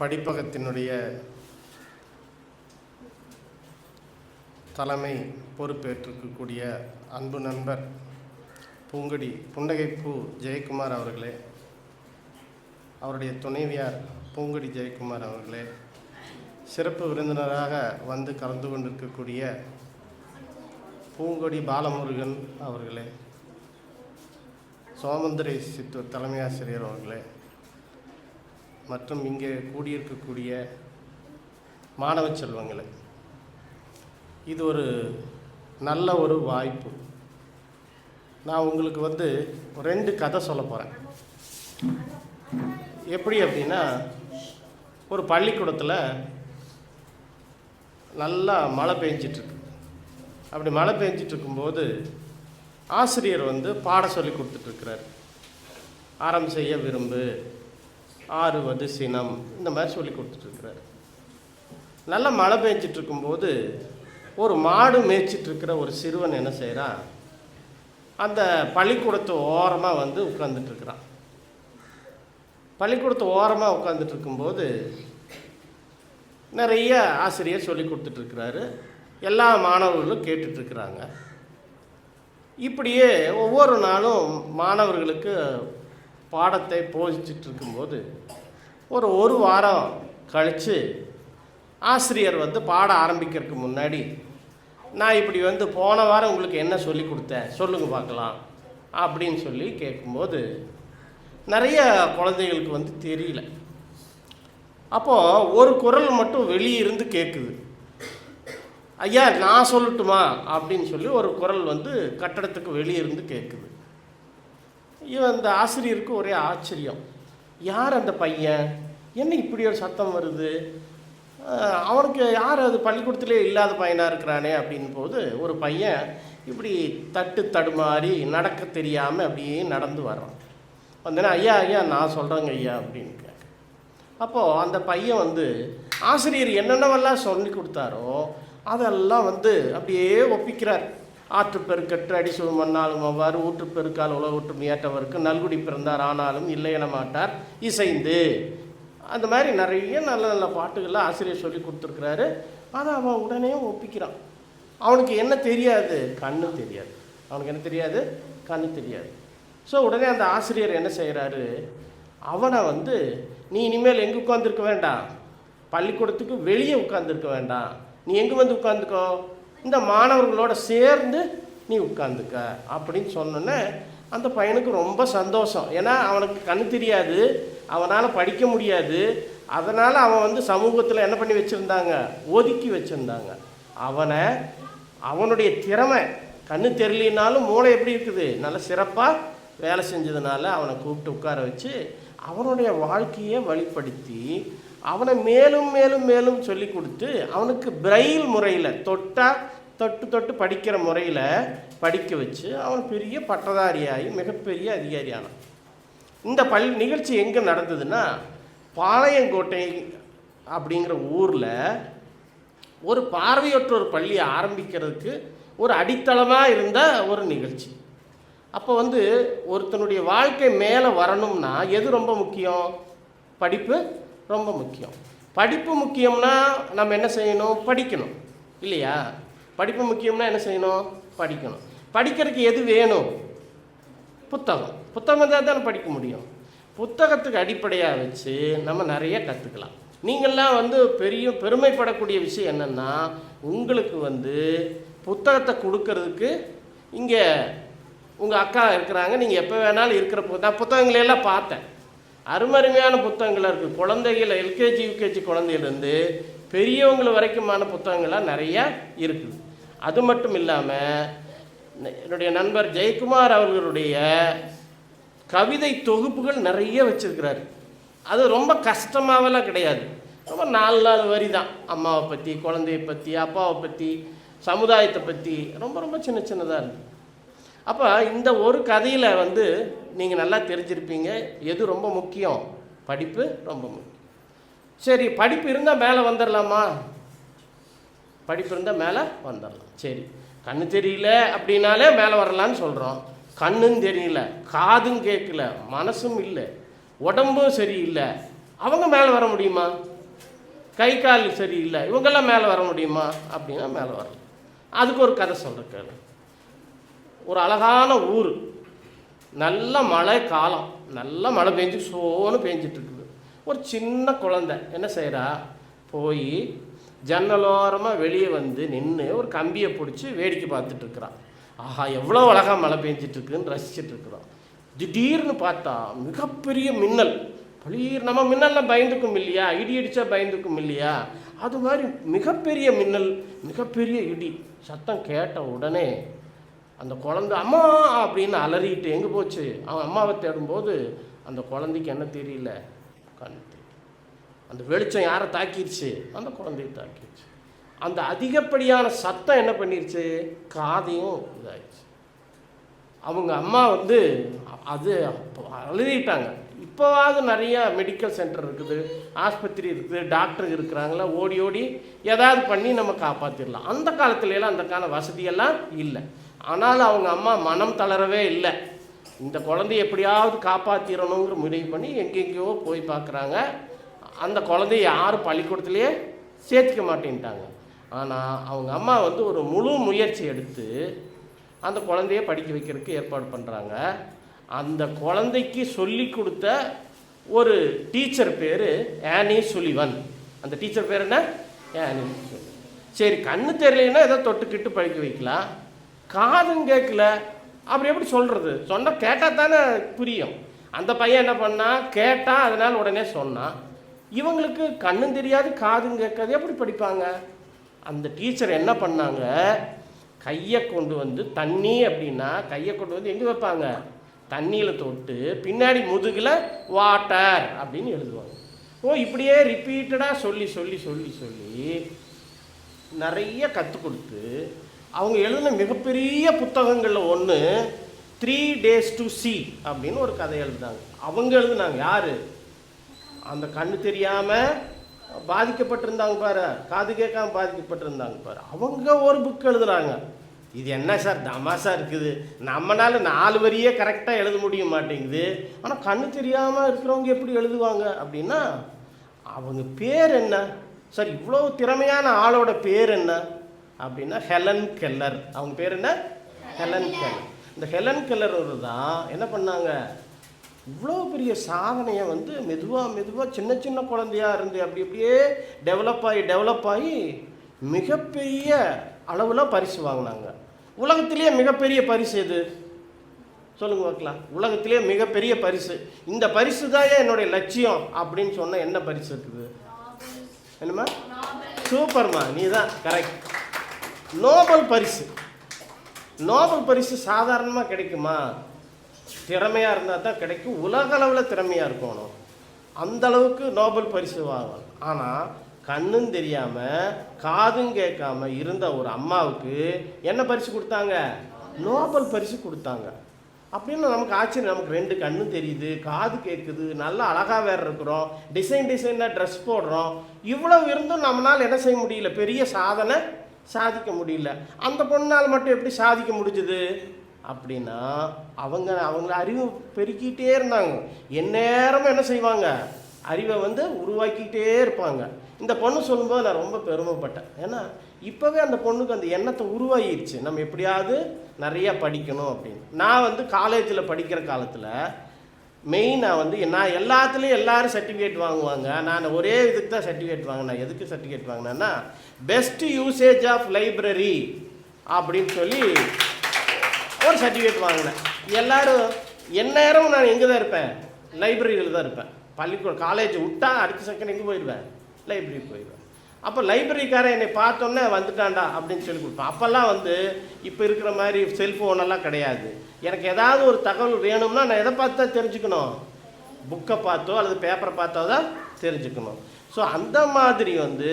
படிப்பகத்தினுடைய தலைமை பொறுப்பேற்றிருக்கக்கூடிய அன்பு நண்பர் பூங்கடி புண்டகைப்பூ ஜெயக்குமார் அவர்களே அவருடைய துணைவியார் பூங்கடி ஜெயக்குமார் அவர்களே சிறப்பு விருந்தினராக வந்து கலந்து கொண்டிருக்கக்கூடிய பூங்கொடி பாலமுருகன் அவர்களே சோமந்திரி சித்து தலைமை ஆசிரியர் அவர்களே மற்றும் இங்கே கூடியிருக்கக்கூடிய மாணவ செல்வங்களை இது ஒரு நல்ல ஒரு வாய்ப்பு. நான் உங்களுக்கு வந்து ரெண்டு கதை சொல்ல போகிறேன் எப்படி அப்படின்னா ஒரு பள்ளிக்கூடத்தில் நல்லா மழை பெஞ்சிட்ருக்கு. அப்படி மழை பெஞ்சிட்டு இருக்கும்போது ஆசிரியர் வந்து பாடம் சொல்லி கொடுத்துட்ருக்கிறார். ஆரம் செய்ய விரும்பு ஆறு வந்து சினம். இந்த மாதிரி சொல்லி கொடுத்துட்ருக்கிறார். நல்லா மழை பெஞ்சிட்டு இருக்கும்போது ஒரு மாடு மேய்ச்சிட்ருக்கிற ஒரு சிறுவன் என்ன செய்கிறான் அந்த பள்ளிக்கூடத்து ஓரமாக வந்து உட்காந்துட்டுருக்கிறான் பள்ளிக்கூடத்து ஓரமாக உட்காந்துட்டு இருக்கும்போது நிறைய ஆசிரியர் சொல்லி கொடுத்துட்ருக்கிறாரு. எல்லா மாணவர்களும் கேட்டுட்ருக்குறாங்க. இப்படியே ஒவ்வொரு நாளும் மாணவர்களுக்கு பாடத்தை போதிச்சுட்டு இருக்கும்போது ஒரு ஒரு வாரம் கழித்து ஆசிரியர் வந்து பாட ஆரம்பிக்கிறதுக்கு முன்னாடி நான் இப்படி வந்து போன வாரம் உங்களுக்கு என்ன சொல்லி கொடுத்தேன்? சொல்லுங்கள் பார்க்கலாம். அப்படின்னு சொல்லி கேட்கும்போது நிறைய குழந்தைகளுக்கு வந்து தெரியல. அப்போது ஒரு குரல் மட்டும் வெளியே இருந்து கேட்குது. ஐயா நான் சொல்லட்டுமா? அப்படின்னு சொல்லி ஒரு குரல் வந்து கட்டடத்துக்கு வெளியே இருந்து கேட்குது. இவன் அந்த ஆசிரியருக்கு ஒரே ஆச்சரியம். யார் அந்த பையன்? என்ன இப்படி ஒரு சத்தம் வருது? அவனுக்கு யார் அது பள்ளிக்கூடத்திலே இல்லாத பையனாக இருக்கிறானே? அப்படின் போது ஒரு பையன் இப்படி தட்டு தடுமாறி நடக்க தெரியாமல் அப்படியே நடந்து வரான் வந்தேன்னா ஐயா ஐயா நான் சொல்கிறேங்க ஐயா அப்படின்னு கேட்க. அப்போது அந்த பையன் வந்து ஆசிரியர் என்னென்னவெல்லாம் சொல்லி கொடுத்தாரோ அதெல்லாம் வந்து அப்படியே ஒப்பிக்கிறார். ஆற்று பெருக்கற்று மண்ணாலும் அவ்வாறு ஊற்று பெருக்கால் உலக ஊற்றும் ஏற்றவருக்கு நல்குடி பிறந்தார். ஆனாலும் இல்லை என மாட்டார். இசைந்து. அந்த மாதிரி நிறைய நல்ல நல்ல பாட்டுகள்லாம் ஆசிரியர் சொல்லி கொடுத்துருக்குறாரு. அதை அவன் உடனே ஒப்பிக்கிறான். அவனுக்கு என்ன தெரியாது? கண்ணு தெரியாது. அவனுக்கு என்ன தெரியாது? கண்ணு தெரியாது. ஸோ உடனே அந்த ஆசிரியர் என்ன செய்கிறாரு அவனை வந்து நீ இனிமேல் எங்கே உட்காந்துருக்க வேண்டாம்? பள்ளிக்கூடத்துக்கு வெளியே உட்காந்துருக்க வேண்டாம். நீ எங்கே வந்து உட்காந்துக்கோ இந்த மாணவர்களோட சேர்ந்து நீ உட்காந்துக்க அப்படின்னு சொன்னோன்னே அந்த பையனுக்கு ரொம்ப சந்தோஷம். ஏன்னா அவனுக்கு கண் தெரியாது அவனால் படிக்க முடியாது. அதனால் அவன் வந்து சமூகத்தில் என்ன பண்ணி வச்சுருந்தாங்க? ஒதுக்கி வச்சுருந்தாங்க. அவனை அவனுடைய திறமை கண்ணு தெரியலினாலும் மூளை எப்படி இருக்குது? நல்ல சிறப்பாக வேலை செஞ்சதுனால அவனை கூப்பிட்டு உட்கார வச்சு அவனுடைய வாழ்க்கையை வழிப்படுத்தி அவனை மேலும் மேலும் மேலும் சொல்லி கொடுத்து அவனுக்கு பிரெயில் முறையில் தொட்டா தொட்டு தொட்டு படிக்கிற முறையில் படிக்க வச்சு அவன் பெரிய பட்டதாரியாகி மிகப்பெரிய அதிகாரியானான். இந்த பள்ளி நிகழ்ச்சி எங்கே நடந்ததுன்னா பாளையங்கோட்டை அப்படிங்கிற ஊரில் ஒரு பார்வையற்ற ஒரு பள்ளியை ஆரம்பிக்கிறதுக்கு ஒரு அடித்தளமாக இருந்த ஒரு நிகழ்ச்சி. அப்போ வந்து ஒருத்தனுடைய வாழ்க்கை மேலே வரணும்னா எது ரொம்ப முக்கியம்? படிப்பு ரொம்ப முக்கியம். படிப்பு முக்கியம்னா நம்ம என்ன செய்யணும்? படிக்கணும். இல்லையா? படிப்பு முக்கியம்னா என்ன செய்யணும்? படிக்கணும். படிக்கிறதுக்கு எது வேணும்? புத்தகம். புத்தகம் தான் தானே படிக்க முடியும். புத்தகத்துக்கு அடிப்படையாக வச்சு நம்ம நிறைய கற்றுக்கலாம் நீங்கள்லாம் வந்து பெரிய பெருமைப்படக்கூடிய விஷயம் என்னென்னா உங்களுக்கு வந்து புத்தகத்தை கொடுக்கறதுக்கு இங்கே உங்கள் அக்கா இருக்கிறாங்க. நீங்கள் எப்போ வேணாலும் இருக்கிற தான் நான் புத்தகங்களையெல்லாம் பார்த்தேன். அருமருமையான புத்தகங்களாக இருக்குது குழந்தைகள் எல்கேஜி யூகேஜி குழந்தையிலேருந்து பெரியவங்கள வரைக்குமான புத்தகங்களாக நிறையா இருக்குது அது மட்டும் இல்லாமல் என்னுடைய நண்பர் ஜெயக்குமார் அவர்களுடைய கவிதை தொகுப்புகள் நிறைய வச்சிருக்கிறாரு. அது ரொம்ப கஷ்டமாவெல்லாம் கிடையாது. ரொம்ப நாலு நாலு வரி தான். அம்மாவை பற்றி குழந்தைய பற்றி அப்பாவை பற்றி சமுதாயத்தை பற்றி ரொம்ப ரொம்ப சின்ன சின்னதாக இருக்குது அப்போ இந்த ஒரு கதையில் வந்து நீங்கள் நல்லா தெரிஞ்சிருப்பீங்க. எது ரொம்ப முக்கியம்? படிப்பு ரொம்ப முக்கியம். சரி படிப்பு இருந்தால் மேலே வந்துடலாமா படிப்பு இருந்தால் மேலே வந்துடலாம் சரி கண்ணு தெரியல அப்படின்னாலே மேலே வரலான்னு சொல்கிறோம் கண்ணும் தெரியல காதும் கேட்கல மனசும் இல்லை உடம்பும் சரியில்லை. அவங்க மேலே வர முடியுமா? கை கால் சரியில்லை இவங்கெல்லாம் மேலே வர முடியுமா? அப்படின்னா மேலே வரலாம். அதுக்கு ஒரு கதை சொல்கிறேன் ஒரு அழகான ஊர். நல்ல மழை காலம். நல்ல மழை பெஞ்சு சோன்னு பெஞ்சிட்ருக்குது. ஒரு சின்ன குழந்த என்ன செய்கிறா போய் ஜன்னலோரமாக வெளியே வந்து நின்று ஒரு கம்பியை பிடிச்சி வேடிக்கை பார்த்துட்ருக்குறான் ஆஹா எவ்வளோ அழகாக மழை பெஞ்சிட்ருக்குன்னு ரசிச்சிட்டு திடீர்னு பார்த்தா மிகப்பெரிய மின்னல். பளீர் நம்ம மின்னல்லாம் பயந்துக்கும் இல்லையா? இடி அடித்தா பயந்துக்கும் இல்லையா? அது மாதிரி மிகப்பெரிய மின்னல் மிகப்பெரிய இடி. சத்தம் கேட்ட உடனே அந்த குழந்த அம்மா அப்படின்னு அலறிட்டு எங்கே போச்சு? அவன் அம்மாவை தேடும்போது அந்த குழந்தைக்கு என்ன தெரியல? கண் அந்த வெளிச்சம் யாரை தாக்கிடுச்சு அந்த குழந்தையை தாக்கிடுச்சு அந்த அதிகப்படியான சத்தம் என்ன பண்ணிருச்சு? காதையும் இதாயிடுச்சு. அவங்க அம்மா வந்து அது அழுதிட்டாங்க. இப்போவாவது நிறையா மெடிக்கல் சென்டர் இருக்குது ஆஸ்பத்திரி இருக்குது டாக்டர் இருக்கிறாங்களா? ஓடி ஓடி ஏதாவது பண்ணி நம்ம காப்பாற்றிடலாம் அந்த காலத்துலலாம் அந்தக்கான வசதியெல்லாம் இல்லை. ஆனால் அவங்க அம்மா மனம் தளரவே இல்லை. இந்த குழந்தைய எப்படியாவது காப்பாற்றிடணுங்கிற முடிவு பண்ணி எங்கெங்கேயோ போய் பார்க்குறாங்க. அந்த குழந்தைய யாரும் பள்ளிக்கூடத்துலேயே சேர்த்துக்க மாட்டேன்ட்டாங்க. ஆனால் அவங்க அம்மா வந்து ஒரு முழு முயற்சி எடுத்து அந்த குழந்தைய படிக்க வைக்கிறதுக்கு ஏற்பாடு பண்ணுறாங்க அந்த குழந்தைக்கு சொல்லி கொடுத்த ஒரு டீச்சர் பேர் ஆனி சுலிவன். அந்த டீச்சர் பேர் என்ன? Annie Sullivan. சரி கண்ணு தெரியலன்னா ஏதோ தொட்டுக்கிட்டு படிக்க வைக்கலாம். காதும் கேட்கல. அப்படி எப்படி சொல்கிறது சொன்னால் கேட்டால் தானே புரியும். அந்த பையன் என்ன பண்ணான் கேட்டான் அதனால் உடனே சொன்னான் இவங்களுக்கு கண்ணும் தெரியாது காதும் கேட்காது எப்படி படிப்பாங்க? அந்த டீச்சர் என்ன பண்ணாங்க? கையை கொண்டு வந்து தண்ணி அப்படின்னா கையை கொண்டு வந்து எங்கே வைப்பாங்க? தண்ணியில் தொட்டு பின்னாடி முதுகில் வாட்டர் அப்படின்னு எழுதுவாங்க. ஓ இப்படியே ரிப்பீட்டடாக சொல்லி சொல்லி சொல்லி சொல்லி நிறைய கற்றுக் கொடுத்து அவங்க எழுதின மிகப்பெரிய புத்தகங்களில் ஒன்று த்ரீ டேஸ் டு சி அப்படின்னு ஒரு கதை எழுதுனாங்க. அவங்க எழுதுனாங்க. யார்? அந்த கண்ணு தெரியாமல் பாதிக்கப்பட்டிருந்தாங்க பாரு. காது கேட்காம பாதிக்கப்பட்டிருந்தாங்க பாரு. அவங்க ஒரு புக் எழுதுனாங்க இது என்ன சார்? தமாசா இருக்குது. நம்மளால நாலு வரியே கரெக்டாக எழுத முடிய மாட்டேங்குது. ஆனால் கண்ணு தெரியாமல் இருக்கிறவங்க எப்படி எழுதுவாங்க அப்படின்னா அவங்க பேர் என்ன? சார் இவ்வளோ திறமையான ஆளோட பேர் என்ன? அப்படின்னா ஹெலன் கெல்லர். அவங்க பேர் என்ன? Helen Keller. இந்த ஹெலன் கெல்லர் தான் என்ன பண்ணாங்க? இவ்வளோ பெரிய சாதனையை வந்து மெதுவாக மெதுவாக சின்ன சின்ன குழந்தையாக இருந்து அப்படி அப்படியே டெவலப் ஆகி டெவலப் ஆகி மிகப்பெரிய அளவில் பரிசு வாங்கினாங்க. உலகத்திலேயே மிகப்பெரிய பரிசு எது? சொல்லுங்க பார்க்கலாம். உலகத்திலேயே மிகப்பெரிய பரிசு. இந்த பரிசு தான் என்னுடைய லட்சியம் அப்படின்னு சொன்னால் என்ன பரிசு இருக்குது? என்னம்மா? சூப்பர்மா நீ தான் கரெக்ட் நோபல் பரிசு. நோபல் பரிசு சாதாரணமாக கிடைக்குமா? திறமையாக இருந்தால் தான் கிடைக்கும். உலக அளவில் திறமையாக இருக்கணும். அந்த அளவுக்கு நோபல் பரிசு வாங்கணும். ஆனால் கண்ணும் தெரியாமல் காதும் கேட்காம இருந்த ஒரு அம்மாவுக்கு என்ன பரிசு கொடுத்தாங்க? நோபல் பரிசு கொடுத்தாங்க. அப்படின்னு நமக்கு ஆச்சரியம். நமக்கு ரெண்டு கண்ணும் தெரியுது காது கேட்குது நல்லா அழகாக வேறு இருக்கிறோம் டிசைன் டிசைனாக ட்ரெஸ் போடுறோம். இவ்வளவு இருந்தும் நம்மளால் என்ன செய்ய முடியல? பெரிய சாதனை சாதிக்க முடியல. அந்த பொண்ணால் மட்டும் எப்படி சாதிக்க முடிஞ்சுது? அப்படின்னா அவங்க அவங்கள அறிவு பெருக்கிட்டே இருந்தாங்க. எந்நேரமும் என்ன செய்வாங்க? அறிவை வந்து உருவாக்கிட்டே இருப்பாங்க. இந்த பொண்ணு சொல்லும்போது நான் ரொம்ப பெருமைப்பட்டேன். ஏன்னா இப்போவே அந்த பொண்ணுக்கு அந்த எண்ணத்தை உருவாகிடுச்சு நம்ம எப்படியாவது நிறையா படிக்கணும் அப்படின்னு. நான் வந்து காலேஜில் படிக்கிற காலத்தில் மெயினாக வந்து நான் எல்லாத்துலேயும் எல்லாரும் சர்டிஃபிகேட் வாங்குவாங்க. நான் ஒரே இதுக்கு தான் சர்டிஃபிகேட் வாங்கினேன். எதுக்கு சர்டிஃபிகேட் வாங்கினேன்னா பெஸ்ட் யூசேஜ் ஆஃப் லைப்ரரி அப்படின்னு சொல்லி ஒரு சர்டிஃபிகேட் வாங்கினேன். எல்லோரும் எந்நேரம் நான் எங்கே தான் இருப்பேன்? லைப்ரரியில் தான் இருப்பேன். பள்ளிக்கூடம் காலேஜ் விட்டா அடுத்த செகண்ட் எங்கே போயிடுவேன்? லைப்ரரி போயிடுவேன். அப்போ லைப்ரரிக்காரன் என்னை பார்த்தோன்னே வந்துட்டான்டா அப்படின்னு சொல்லி கொடுப்பான் அப்போல்லாம் வந்து இப்போ இருக்கிற மாதிரி செல்ஃபோனெல்லாம் கிடையாது. எனக்கு ஏதாவது ஒரு தகவல் வேணும்னா நான் எதை பார்த்து தான் தெரிஞ்சுக்கணும்? புக்கை பார்த்தோ அல்லது பேப்பரை பார்த்தோ தான் தெரிஞ்சுக்கணும். ஸோ அந்த மாதிரி வந்து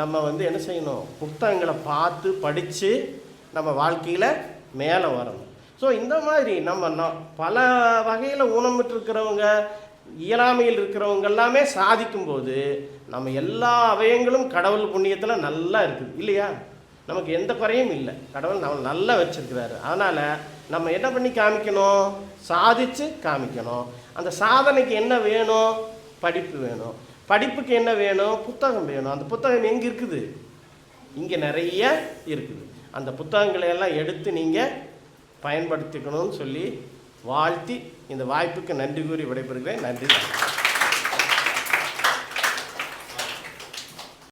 நம்ம வந்து என்ன செய்யணும்? புத்தகங்களை பார்த்து படித்து நம்ம வாழ்க்கையில் மேலே வரணும். ஸோ இந்த மாதிரி நம்ம பல வகையில் ஊனமிட்டிருக்கிறவங்க இயலாமையில் இருக்கிறவங்க எல்லாமே சாதிக்கும்போது நம்ம எல்லா அவயங்களும் கடவுள் புண்ணியத்தில் நல்லா இருக்குது இல்லையா? நமக்கு எந்த குறையும் இல்லை. கடவுள் நம்ம நல்லா வச்சிருக்கிறாரு. அதனால் நம்ம என்ன பண்ணி காமிக்கணும்? சாதிச்சு காமிக்கணும். அந்த சாதனைக்கு என்ன வேணும்? படிப்பு வேணும். படிப்புக்கு என்ன வேணும்? புத்தகம் வேணும். அந்த புத்தகம் எங்கே இருக்குது? இங்கே நிறைய இருக்குது. அந்த புத்தகங்களை எல்லாம் எடுத்து நீங்கள் பயன்படுத்திக்கணும்னு சொல்லி வாழ்த்தி இந்த வாய்ப்புக்கு நன்றி கூறி விடைபெறுகிறேன். நன்றி.